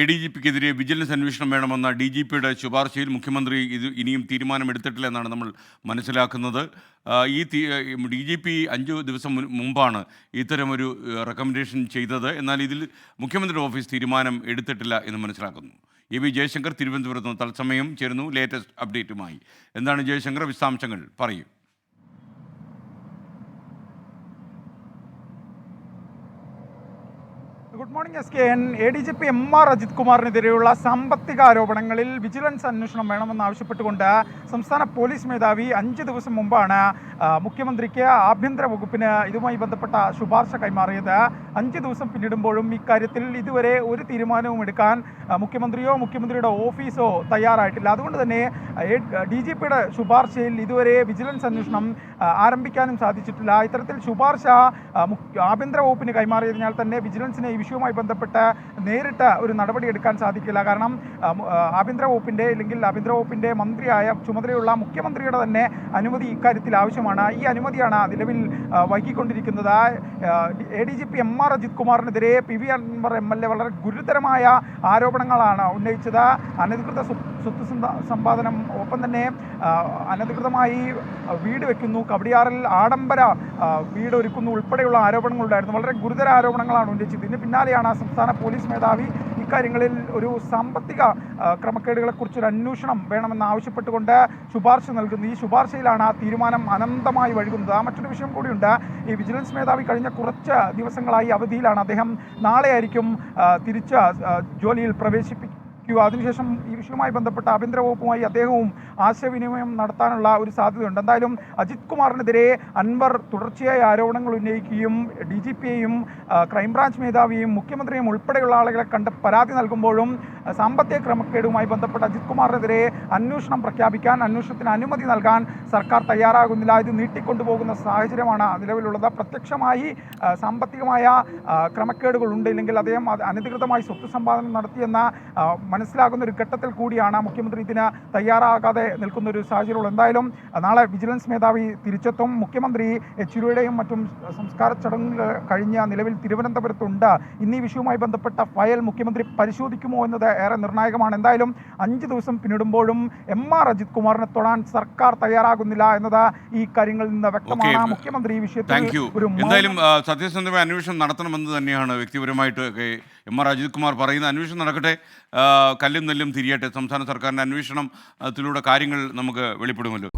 A D G പിക്കെതിരെ vigilance അന്വേഷണം വേണമെന്ന ഡി ജി പിയുടെ ശുപാർശയിൽ മുഖ്യമന്ത്രി ഇത് ഇനിയും തീരുമാനമെടുത്തിട്ടില്ല എന്നാണ് നമ്മൾ മനസ്സിലാക്കുന്നത്. ഈ ഡി ജി പി അഞ്ചു ദിവസം മുമ്പാണ് ഇത്തരമൊരു റെക്കമെൻഡേഷൻ ചെയ്തത്. എന്നാൽ ഇതിൽ മുഖ്യമന്ത്രിയുടെ ഓഫീസ് തീരുമാനം എടുത്തിട്ടില്ല എന്ന് മനസ്സിലാക്കുന്നു. എ വി ജയശങ്കർ തിരുവനന്തപുരത്ത് തത്സമയം ചേരുന്നു. ലേറ്റസ്റ്റ് അപ്ഡേറ്റുമായി. എന്താണ് ജയശങ്കർ വിശദാംശങ്ങൾ? പറയൂ. Good morning S K N A D G P M R Ajith കുമാറിനെതിരെയുള്ള സാമ്പത്തിക ആരോപണങ്ങളിൽ വിജിലൻസ് അന്വേഷണം വേണമെന്നാവശ്യപ്പെട്ടുകൊണ്ട് സംസ്ഥാന പോലീസ് മേധാവി അഞ്ച് ദിവസം മുമ്പാണ് മുഖ്യമന്ത്രിക്ക് ആഭ്യന്തര വകുപ്പിന് ഇതുമായി ബന്ധപ്പെട്ട ശുപാർശ കൈമാറിയത്. അഞ്ച് ദിവസം പിന്നിടുമ്പോഴും ഇക്കാര്യത്തിൽ ഇതുവരെ ഒരു തീരുമാനവും എടുക്കാൻ മുഖ്യമന്ത്രിയോ മുഖ്യമന്ത്രിയുടെ ഓഫീസോ തയ്യാറായിട്ടില്ല. അതുകൊണ്ട് തന്നെ ഡി ജി പിയുടെ ശുപാർശയിൽ ഇതുവരെ വിജിലൻസ് അന്വേഷണം ആരംഭിക്കാനും സാധിച്ചിട്ടില്ല. ഇത്തരത്തിൽ ശുപാർശ ആഭ്യന്തര വകുപ്പിന് കൈമാറിയതിനാൽ തന്നെ വിജിലൻസിന് ഈ വിഷയവുമായി ബന്ധപ്പെട്ട് നേരിട്ട് ഒരു നടപടി എടുക്കാൻ സാധിക്കില്ല. കാരണം ആഭ്യന്തര വകുപ്പിന്റെ അല്ലെങ്കിൽ ആഭ്യന്തര വകുപ്പിന്റെ മന്ത്രിയായ ചുമതലയുള്ള മുഖ്യമന്ത്രിയുടെ തന്നെ അനുമതി ഇക്കാര്യത്തിൽ ആവശ്യമാണ്. ഈ അനുമതിയാണ് നിലവിൽ വൈകിക്കൊണ്ടിരിക്കുന്നത്. A D G P M R Ajith കുമാറിനെതിരെ P V Anvar M L A വളരെ ഗുരുതരമായ ആരോപണങ്ങളാണ് ഉന്നയിച്ചത്. അനധികൃത സ്വത്ത് സമ്പാദനം ഒപ്പം തന്നെ അനധികൃതമായി വീട് വെക്കുന്നു. കവടിയാറിൽ ആഡംബര വീട് ഒരുക്കുന്നു ഉൾപ്പെടെയുള്ള ആരോപണങ്ങളുണ്ടായിരുന്നു. വളരെ ഗുരുതര ആരോപണങ്ങളാണ് ഉന്നയിച്ചത് ഇതിന് പിന്നാലെയാണ് സംസ്ഥാന പോലീസ് മേധാവി ഇക്കാര്യങ്ങളിൽ ഒരു സാമ്പത്തിക ക്രമക്കേടുകളെക്കുറിച്ചൊരു അന്വേഷണം വേണമെന്ന് ആവശ്യപ്പെട്ടുകൊണ്ട് ശുപാർശ നൽകുന്നു. ഈ ശുപാർശയിലാണ് ആ തീരുമാനം അനന്തമായി വഴുകുന്നത്. ആ മറ്റൊരു വിഷയം കൂടിയുണ്ട്. ഈ വിജിലൻസ് മേധാവി കഴിഞ്ഞ കുറച്ച് ദിവസങ്ങളായി അവധിയിലാണ്. അദ്ദേഹം നാളെയായിരിക്കും തിരിച്ച് ജോലിയിൽ ജോലിയിൽ പ്രവേശിപ്പിക്കുക അതിനുശേഷം ഈ വിഷയവുമായി ബന്ധപ്പെട്ട ആഭ്യന്തര വകുപ്പുമായി അദ്ദേഹവും ആശയവിനിമയം നടത്താനുള്ള ഒരു സാധ്യതയുണ്ട്. എന്തായാലും അജിത് കുമാറിനെതിരെ അൻവർ തുടർച്ചയായ ആരോപണങ്ങൾ ഉന്നയിക്കുകയും ഡി ജി പിയെയും ക്രൈംബ്രാഞ്ച് മേധാവിയും മുഖ്യമന്ത്രിയും ഉൾപ്പെടെയുള്ള ആളുകളെ കണ്ട് പരാതി നൽകുമ്പോഴും സാമ്പത്തിക ക്രമക്കേടുമായി ബന്ധപ്പെട്ട് അജിത് കുമാറിനെതിരെ അന്വേഷണം പ്രഖ്യാപിക്കാൻ അന്വേഷണത്തിന് അനുമതി നൽകാൻ സർക്കാർ തയ്യാറാകുന്നില്ല. ഇത് നീട്ടിക്കൊണ്ടുപോകുന്ന സാഹചര്യമാണ് നിലവിലുള്ളത്. പ്രത്യക്ഷമായി സാമ്പത്തികമായ ക്രമക്കേടുകൾ ഉണ്ട്. ഇല്ലെങ്കിൽ അദ്ദേഹം അനധികൃതമായി സ്വത്ത് സമ്പാദനം നടത്തിയെന്ന മനസ്സിലാകുന്ന ഒരു ഘട്ടത്തിൽ കൂടിയാണ് മുഖ്യമന്ത്രി ഇതിന് തയ്യാറാകാതെ നിൽക്കുന്ന ഒരു സാഹചര്യമുള്ളൂ. എന്തായാലും നാളെ വിജിലൻസ് മേധാവി തിരിച്ചെത്തും. മുഖ്യമന്ത്രി യെച്ചൂരിയുടെയും മറ്റും സംസ്കാര ചടങ്ങുകൾ കഴിഞ്ഞ നിലവിൽ തിരുവനന്തപുരത്തുണ്ട്. ഇന്ന് ഈ വിഷയവുമായി ബന്ധപ്പെട്ട ഫയൽ മുഖ്യമന്ത്രി പരിശോധിക്കുമോ എന്നത് ഏറെ നിർണായകമാണ്. എന്തായാലും അഞ്ച് ദിവസം പിന്നിടുമ്പോഴും എം ആർ അജിത് കുമാറിനെ തൊടാൻ സർക്കാർ തയ്യാറാകുന്നില്ല എന്നത് ഈ കാര്യങ്ങളിൽ നിന്ന് വ്യക്തമാണ്. മുഖ്യമന്ത്രി ഈ വിഷയത്തിൽ ഒരു എന്തായാലും സത്യസന്ധമായ അന്വേഷണം നടത്തണമെന്ന് തന്നെയാണ് വ്യക്തിപരമായിട്ട് എം ആർ അജിത് കുമാർ പറയുന്ന അന്വേഷണം നടക്കട്ടെ. കല്ലും നെല്ലും തിരിയട്ടെ. സംസ്ഥാന സർക്കാരിന്റെ അന്വേഷണത്തിലൂടെ കാര്യങ്ങൾ നമുക്ക് വെളിപ്പെടുമല്ലോ.